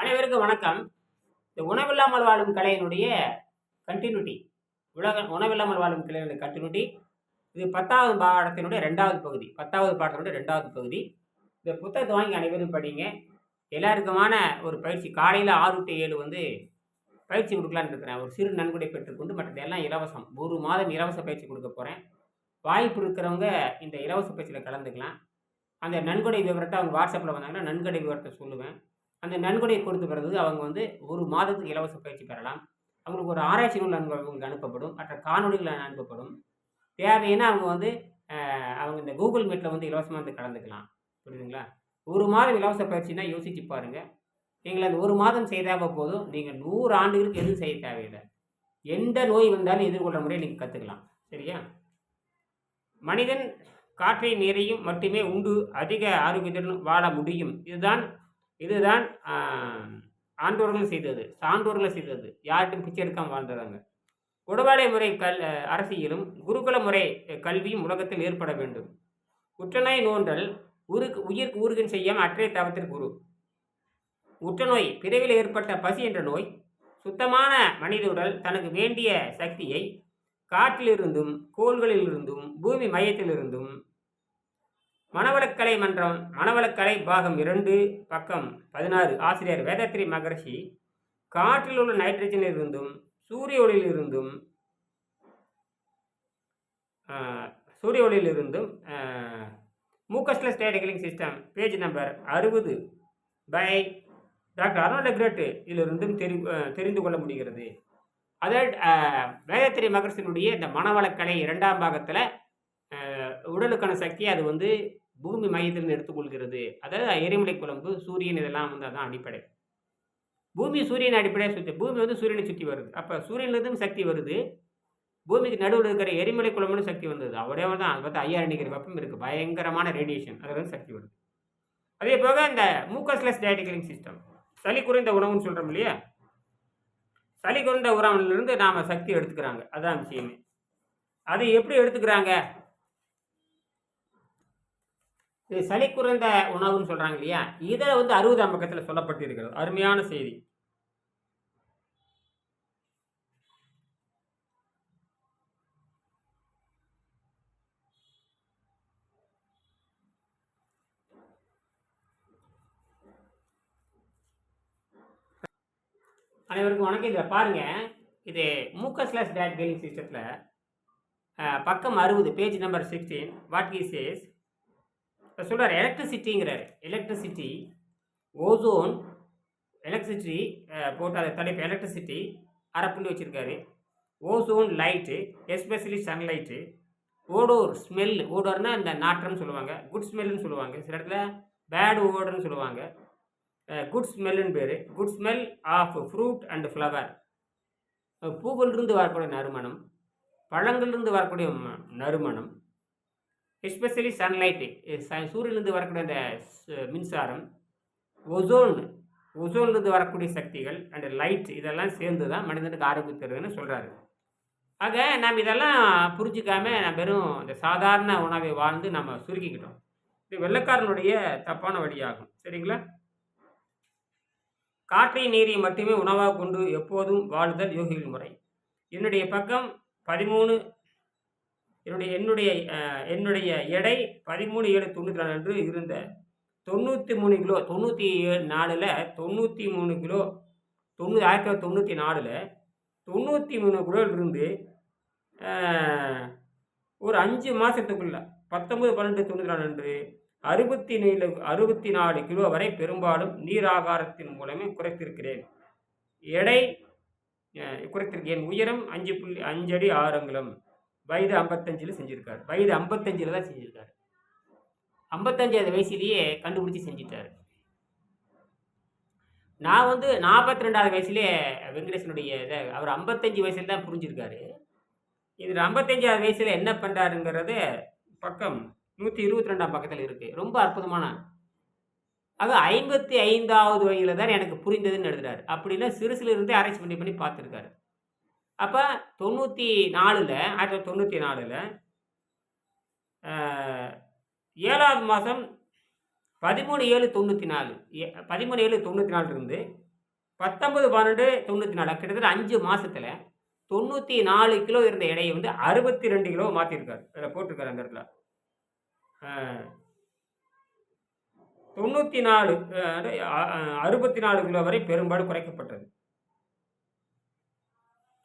அனைவருக்கும் வணக்கம். இந்த உணவில்லாமல் வாழும் கலையினுடைய கண்டினியூட்டி உலக உணவில்லாமல் வாழும் கலையினுடைய கண்டினியூட்டி இது பத்தாவது பாடத்தினுடைய ரெண்டாவது பகுதி. பத்தாவது பாடத்தினுடைய ரெண்டாவது பகுதி. இந்த புத்தகத்தை வாங்கி அனைவரும் படிங்க. எல்லாருக்குமான ஒரு பயிற்சி. காலையில் ஆறு டு ஏழு வந்து பயிற்சி கொடுக்கலான்னு இருக்கிறேன். ஒரு சிறு நன்கொடை பெற்றுக்கொண்டு மற்றதெல்லாம் இலவசம். ஒரு மாதம் இலவச பயிற்சி கொடுக்க போகிறேன் வாய்ப்பு இருக்கிறவங்க இந்த இலவச பயிற்சியில் கலந்துக்கலாம். அந்த நன்கொடை விவரத்தை அவங்க வாட்ஸ்அப்பில் வந்தாங்கன்னா நன்கொடை விவரத்தை சொல்லுவேன். அந்த நன்கொடையை கொடுத்த பிறகு அவங்க வந்து ஒரு மாதத்துக்கு இலவச பயிற்சி பெறலாம். அவங்களுக்கு ஒரு ஆராய்ச்சி நூல் அவங்களுக்கு அனுப்பப்படும். மற்ற காணொலிகள் அனுப்பப்படும். தேவைன்னா அவங்க வந்து அவங்க இந்த கூகுள் மீட்டில் வந்து இலவசமாக வந்து கலந்துக்கலாம். புரியுதுங்களா? ஒரு மாதம் இலவச பயிற்சினா யோசிச்சு பாருங்கள் நீங்கள் அந்த ஒரு மாதம் செய்தால் போதும். நீங்கள் நூறு ஆண்டுகளுக்கு எதுவும் செய்ய தேவையில்லை. எந்த நோய் வந்தாலும் எதிர்கொள்கிற முறையை நீங்கள் கற்றுக்கலாம் சரியா? மனிதன் காற்றை நீரையும் மட்டுமே உண்டு அதிக ஆரோக்கியத்துடன் வாழ முடியும். இதுதான் இதுதான் ஆண்டோர்களும் செய்தது சான்றோர்களும் செய்தது. யார்கிட்டும் பிச்சை எடுக்காமல் வாழ்ந்ததாங்க குடவாளை முறை கல் அரசியலும் குருகுல முறை கல்வியும் உலகத்தில் ஏற்பட வேண்டும். உற்றநோய் நோன்றல் உருக்கு உயிருக்கு ஊருகின் செய்யாம அற்றைய தவத்திற்கு குரு. உற்றநோய் பிறவில் ஏற்பட்ட பசி என்ற நோய் சுத்தமான மனித உடல் தனக்கு வேண்டிய சக்தியை காற்றிலிருந்தும் கோள்களிலிருந்தும் பூமி மையத்திலிருந்தும் மனவளக்கலை மன்றம் மனவளக்கலை பாகம் இரண்டு பக்கம் பதினாறு. ஆசிரியர் வேதத்ரி மகர்ஷி காற்றில் உள்ள நைட்ரஜனில் இருந்தும் சூரிய ஒளியிலிருந்தும் இருந்தும் சூரிய ஒளியிலிருந்தும் மூக்கஸ்ல ஸ்டேட்டிகலிங் சிஸ்டம் பேஜ் நம்பர் அறுபது பை டாக்டர் அருண் கிரேட்டு இதிலிருந்தும் தெரி தெரிந்து கொள்ள முடிகிறது. அதாவது வேதத்திரி மகர்ஷினுடைய இந்த மனவளக்கலை இரண்டாம் பாகத்தில் உடலுக்கான சக்தி அது வந்து பூமி மையத்திலிருந்து எடுத்துக்கொள்கிறது. அதாவது எரிமலை குழம்பு சூரியன் இதெல்லாம் வந்து அதான் அடிப்படை. பூமி சூரியன் அடிப்படையாக சுற்றி பூமி வந்து சூரியனை சுற்றி வருது. அப்போ சூரியன்லேருந்தும் சக்தி வருது. பூமிக்கு நடுவில் இருக்கிற எரிமலை குழம்புன்னு சக்தி வந்தது. அவரே தான் அது பார்த்தா ஐயாயிரம் டிகிரி வெப்பம் இருக்குது பயங்கரமான ரேடியேஷன் அதுலேருந்து சக்தி வருது. அதே போக இந்த மூக்கஸ்லெஸ் டயட்டிகலிங் சிஸ்டம் சளி குறைந்த உணவுன்னு சொல்கிறோம் இல்லையா? சளி குறைந்த உணவுலேருந்து நாம் சக்தி எடுத்துக்கிறாங்க. அதான் விஷயமே. அது எப்படி எடுத்துக்கிறாங்க? இது சளி குறைந்த உணவுன்னு சொல்கிறாங்க இல்லையா? இதில் வந்து அறுபதாம் பக்கத்தில் சொல்லப்பட்டிருக்கிறது. அருமையான செய்தி. அனைவருக்கும் வணக்கம். இதில் பாருங்கள் இது மூக்கஸ்லெஸ் டேட் கெயிலிங் சிஸ்டத்தில் பக்கம் அறுபது page number sixteen what is is இப்போ சொல்கிறார் எலக்ட்ரிசிட்டிங்கிறார் எலக்ட்ரிசிட்டி ஓசோன் எலக்ட்ரிசிட்டி போட்டு அதை தலைப்பு எலக்ட்ரிசிட்டி அரை புள்ளி வச்சுருக்காரு ozone light especially sunlight odour smell ஓடோர்னால் இந்த நாற்றம்னு சொல்லுவாங்க. குட் ஸ்மெல்லுன்னு சொல்லுவாங்க. சில இடத்துல பேட் ஓடர்னு சொல்லுவாங்க. குட் ஸ்மெல்லுன்னு பேர். Good smell of fruit and flower பூவிலிருந்து வரக்கூடிய நறுமணம் பழங்கள்லேருந்து வரக்கூடிய ம- நறுமணம் எஸ்பெஷலி சன்லைட்டு சூரியனிலிருந்து வரக்கூடிய அந்த மின்சாரம் ஒசோன் ஒசோன்லேருந்து வரக்கூடிய சக்திகள் அண்ட் லைட் இதெல்லாம் சேர்ந்து தான் மனிதனுக்கு ஆரோக்கியம் தருதுன்னு சொல்கிறாரு ஆக நாம் இதெல்லாம் புரிஞ்சிக்காம நம்ம வெறும் இந்த சாதாரண உணவை வாழ்ந்து நம்ம சுருக்கிக்கிட்டோம். இது வெள்ளக்காரனுடைய தப்பான வழியாகும். சரிங்களா? காற்றை நீரை மட்டுமே உணவாக கொண்டு எப்போதும் வாழுதல் யோகிகள் முறை. என்னுடைய பக்கம் பதிமூணு என்னுடைய என்னுடைய என்னுடைய எடை பதிமூணு ஏழு தொண்ணூற்றி நாலு அன்று இருந்த தொண்ணூற்றி மூணு கிலோ தொண்ணூற்றி ஏழு நாலில் தொண்ணூற்றி மூணு கிலோ தொண்ணூறு ஆயிரத்தி தொள்ளாயிரத்தி தொண்ணூற்றி நாலில் தொண்ணூற்றி மூணு கிலோவிலிருந்து இருந்து ஒரு அஞ்சு மாதத்துக்குள்ள பத்தொம்பது பன்னெண்டு தொண்ணூற்றி நாலு அன்று அறுபத்தி ஏழு அறுபத்தி நாலு கிலோ வரை பெரும்பாலும் நீராகாரத்தின் மூலமே குறைத்திருக்கிறேன். எடை குறைத்திருக்கிறேன். குறைத்திருக்கேன் உயரம் அஞ்சு புள்ளி அஞ்சடி ஆறு அங்குலம். வயது ஐம்பத்தஞ்சில் செஞ்சுருக்காரு. வயது ஐம்பத்தஞ்சில் தான் செஞ்சுருக்காரு. ஐம்பத்தஞ்சாவது வயசுலேயே கண்டுபிடிச்சி செஞ்சிட்டார். நான் வந்து நாற்பத்தி ரெண்டாவது வயசுலேயே வெங்கடேசனுடைய இதை அவர் ஐம்பத்தஞ்சு வயசுல தான் புரிஞ்சிருக்காரு. இதில் ஐம்பத்தஞ்சாவது வயசில் என்ன பண்ணுறாருங்கிறது பக்கம் நூற்றி இருபத்தி ரெண்டாம் பக்கத்தில் இருக்குது ரொம்ப அற்புதமான. ஆக ஐம்பத்தி ஐந்தாவது வயதில் தான் எனக்கு புரிந்ததுன்னு எழுதுறாரு. அப்படின்னா சிறுசுல இருந்தே ஆராய்ச்சி பண்ணி பண்ணி பார்த்துருக்காரு. அப்போ தொண்ணூற்றி நாலில் ஆயிரத்தி தொள்ளாயிரத்தி தொண்ணூற்றி நாலில் ஏழாவது மாதம் பதிமூணு ஏழு தொண்ணூற்றி நாலு பதிமூணு ஏழு தொண்ணூற்றி நாலுலேருந்து பத்தொம்பது பன்னெண்டு தொண்ணூற்றி நாலு கிட்டத்தட்ட அஞ்சு மாதத்தில் தொண்ணூற்றி நாலு கிலோ இருந்த எடையை வந்து அறுபத்தி ரெண்டு கிலோ மாற்றிருக்காரு அதில் போட்டிருக்காரு அந்த இடத்துல. தொண்ணூற்றி நாலு அறுபத்தி நாலு கிலோ வரை பெரும்பாடு குறைக்கப்பட்டது.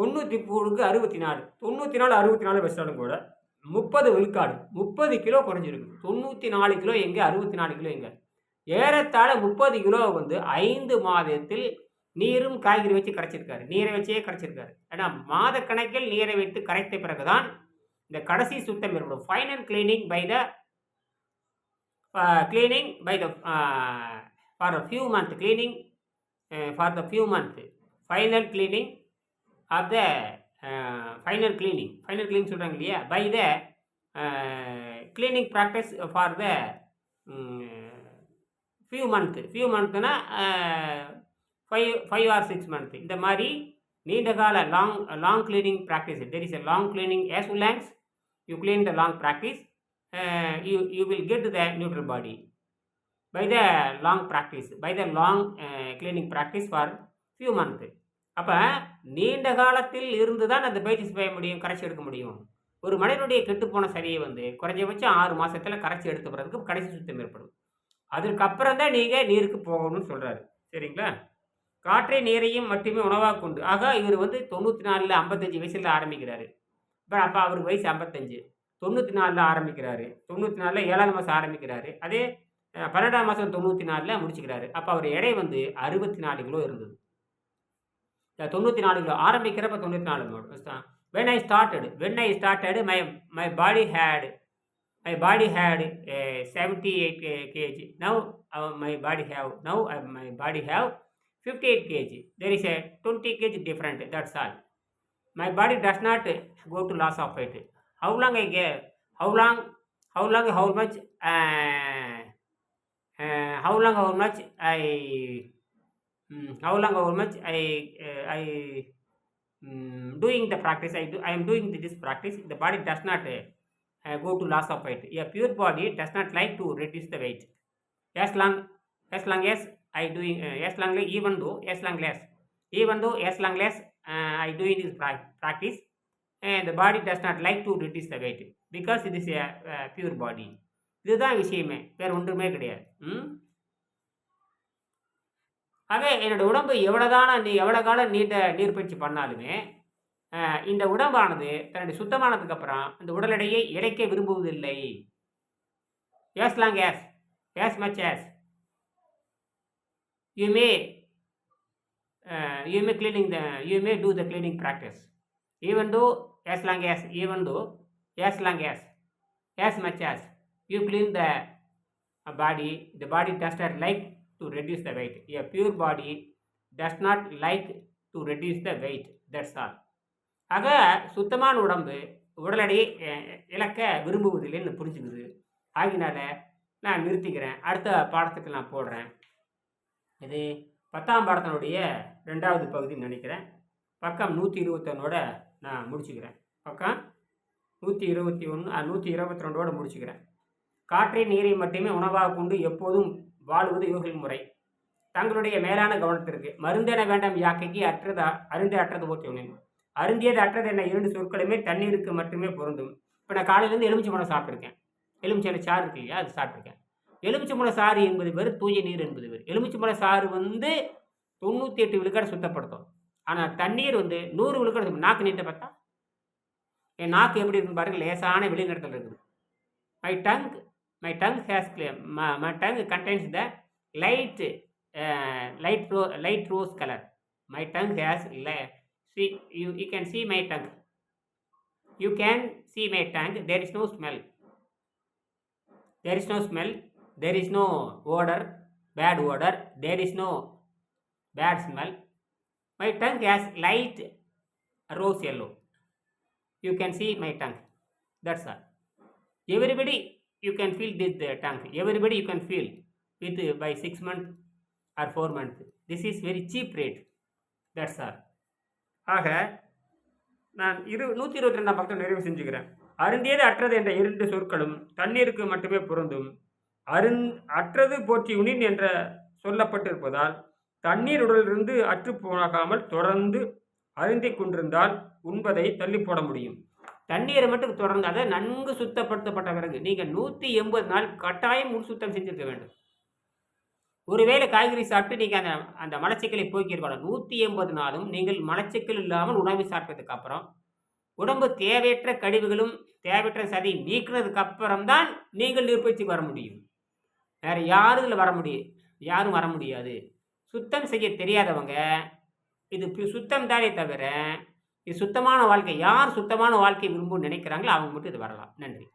தொண்ணூற்றி மூணுக்கு அறுபத்தி நாலு தொண்ணூற்றி நாலு அறுபத்தி நாலு வச்சாலும் கூட. முப்பது விழுக்காடு. முப்பது கிலோ குறைஞ்சிருக்கு. தொண்ணூற்றி நாலு கிலோ எங்கே? அறுபத்தி நாலு கிலோ எங்கே? ஏறத்தாழ முப்பது கிலோ வந்து ஐந்து மாதத்தில் நீரும் காய்கறி வச்சு கரைச்சிருக்காரு. நீரை வச்சே கரைச்சிருக்காரு. ஏன்னா மாத கணக்கில் நீரை வைத்து கரைத்த பிறகுதான் இந்த கடைசி சுத்தம் ஏற்படும். Final cleaning by the cleaning by the for a few month cleaning for the few month final cleaning of the final cleaning final cleaning சொல்கிறாங்க இல்லையா by the cleaning practice for the few month few மந்த்துனா five five or six month இந்த மாதிரி நீண்ட கால long long cleaning practice there is a long cleaning as well you clean the long practice you you will get the neutral body by the long practice by the long cleaning practice for few month அப்போ நீண்ட காலத்தில் இருந்து தான் அந்த பயிற்சி செய்ய முடியும் கரைச்சி எடுக்க முடியும். ஒரு மனிதனுடைய கெட்டுப்போன சதையை வந்து குறைஞ்சபட்சம் ஆறு மாசத்துல கரைச்சி எடுத்த பிறகு கடைசி சுத்தம் ஏற்படும். அதற்கப்புறம் தான் நீங்கள் நீருக்கு போகணும்னு சொல்கிறாரு சரிங்களா? காற்றை நீரையும் மட்டுமே உணவாக கொண்டு ஆக இவர் வந்து தொண்ணூற்றி நாலில் ஐம்பத்தஞ்சு வயசில் ஆரம்பிக்கிறாரு. இப்போ அப்போ அவருக்கு வயசு ஐம்பத்தஞ்சு. தொண்ணூற்றி நாலில் ஆரம்பிக்கிறாரு. தொண்ணூற்றி நாலில் ஏழாவது மாதம் ஆரம்பிக்கிறாரு. அதே பன்னெண்டாம் மாதம் தொண்ணூற்றி நாலில் முடிச்சுக்கிறாரு. அப்போ அவர் எடை வந்து அறுபத்தி நாலு கிலோ இருந்தது. தொண்ணூற்றி நாலு கிலோ ஆரம்பிக்கிறப்ப தொண்ணூற்றி நாலு when I started when I started my my body had my body had seventy eight KG now my body have now my body have fifty eight KG there is a twenty KG different that's all my body does not go to loss of weight. How long i get how long how long how much uh, uh, how long how much i mm, how long how much i uh, i mm, doing the practice i do i am doing this practice the body does not uh, uh, go to loss of weight a pure body does not like to reduce the weight as long as long as i doing uh, as long even though as long less even though as long as uh, I doing this pra- practice, and the body does not like to reduce the weight because it is a, uh pure body. இதுதான் விஷயமே வேற ஒன்றுமே கிடையாது ம் ஆக என்னோடய உடம்பு எவ்வளோதான நீ எவ்வளோ காலம் நீட்ட நீர்பயிற்சி பண்ணாலுமே இந்த உடம்பானது தன்னுடைய சுத்தமானதுக்கப்புறம் இந்த உடல் எடையை இழைக்க விரும்புவதில்லை as long as as much as you may you may cleaning the you may do the cleaning practice even do as long as even though as long as as much as you clean the body the body does not to reduce the weight. A pure body does not like to reduce the weight. That's all. ஆக சுத்தமான உடம்பு உடல் எடையை இழக்க விரும்புவதில்லைன்னு புரிஞ்சுக்குது. ஆகினால நான் நிறுத்திக்கிறேன். அடுத்த பாடத்துக்கு நான் போடுறேன். இது பத்தாம் பாடத்தினுடைய ரெண்டாவது பகுதின்னு நினைக்கிறேன். பக்கம் நூற்றி இருபத்தொன்னோட நான் முடிச்சுக்கிறேன். பக்கம் நூற்றி இருபத்தி ஒன்று நூற்றி இருபத்தி ரெண்டோட முடிச்சுக்கிறேன். காற்றை நீரை மட்டுமே உணவாக கொண்டு எப்போதும் வாழுவது யோகில் முறை. தங்களுடைய மேலான கவனத்திற்கு மருந்தென வேண்டாம் யாக்கைக்கு அற்றது அருந்தே அற்றது போற்றி அருந்தியது அற்றது என்ன இரண்டு சொற்களுமே தண்ணீருக்கு மட்டுமே பொருந்தும். இப்போ நான் காலையிலேருந்து எலுமிச்சை பழம் சாப்பிட்ருக்கேன் எலுமிச்சை சாறு இருக்கு இல்லையா? அது சாப்பிட்ருக்கேன் எலுமிச்சம்பழ சாறு என்பது பேர் தூய நீர் என்பது பேர் எலுமிச்சம்பழ சாறு வந்து தொண்ணூற்றி எட்டு விழுக்காடு சுத்தப்படுத்தும். ஆனால் தண்ணீர் வந்து நூறு விழுக்காடு நாக்கு நீட்ட பார்த்தா? என் நாக்கு எப்படி இருக்குன்னு பாருங்கள் லேசான வெளிநடத்தில் இருக்குது. My my tongue has my, my tongue contains the light uh, light ro- light rose color my tongue has see you, you can see my tongue you can see my tongue there is no smell there is no smell there is no odor bad odor there is no bad smell my tongue has light rose yellow you can see my tongue that's all everybody you can feel this uh, tongue everybody you can feel with uh, by 6 months or 4 months. This is very cheap rate. That's all. ஆக நான் இரு நூற்றி இருபத்தி ரெண்டாம் பக்கத்தில் நிறைவு செஞ்சுக்கிறேன். அருந்தியது அற்றது என்ற இரண்டு சொற்களும் தண்ணீருக்கு மட்டுமே பொருந்தும். அருந் அற்றது போற்றி உனின் என்ற சொல்லப்பட்டிருப்பதால் தண்ணீர் உடலிலிருந்து அற்று போகாமல் தொடர்ந்து அருந்திக் கொண்டிருந்தால் உண்பதை தள்ளி போட முடியும். தண்ணீரை மட்டும் தொடர்ந்து அதை நன்கு சுத்தப்படுத்தப்பட்ட பிறகு நீங்கள் நூற்றி எண்பது நாள் கட்டாயம் உள் சுத்தம் செஞ்சுருக்க வேண்டும். ஒருவேளை காய்கறி சாப்பிட்டு நீங்கள் அந்த அந்த மலச்சிக்கலை போக்கியிருக்கணும் நூற்றி எண்பது நாளும் நீங்கள் மலச்சிக்கல் இல்லாமல் உணவை சாப்பிட்டதுக்கு அப்புறம் உடம்பு தேவையற்ற கழிவுகளும் தேவையற்ற சதி நீக்கினதுக்கு அப்புறம் தான் நீங்கள் நிர்பயிற்சிக்கு வர முடியும். வேறு யாரும் இதில் வர முடியும் யாரும் வர முடியாது. சுத்தம் செய்ய தெரியாதவங்க இது சுத்தம் தானே தவிர இது சுத்தமான வாழ்க்கை. யார் சுத்தமான வாழ்க்கை விரும்புன்னு நினைக்கிறாங்களோ அவங்க மட்டும் இது வரலாம். நன்றி.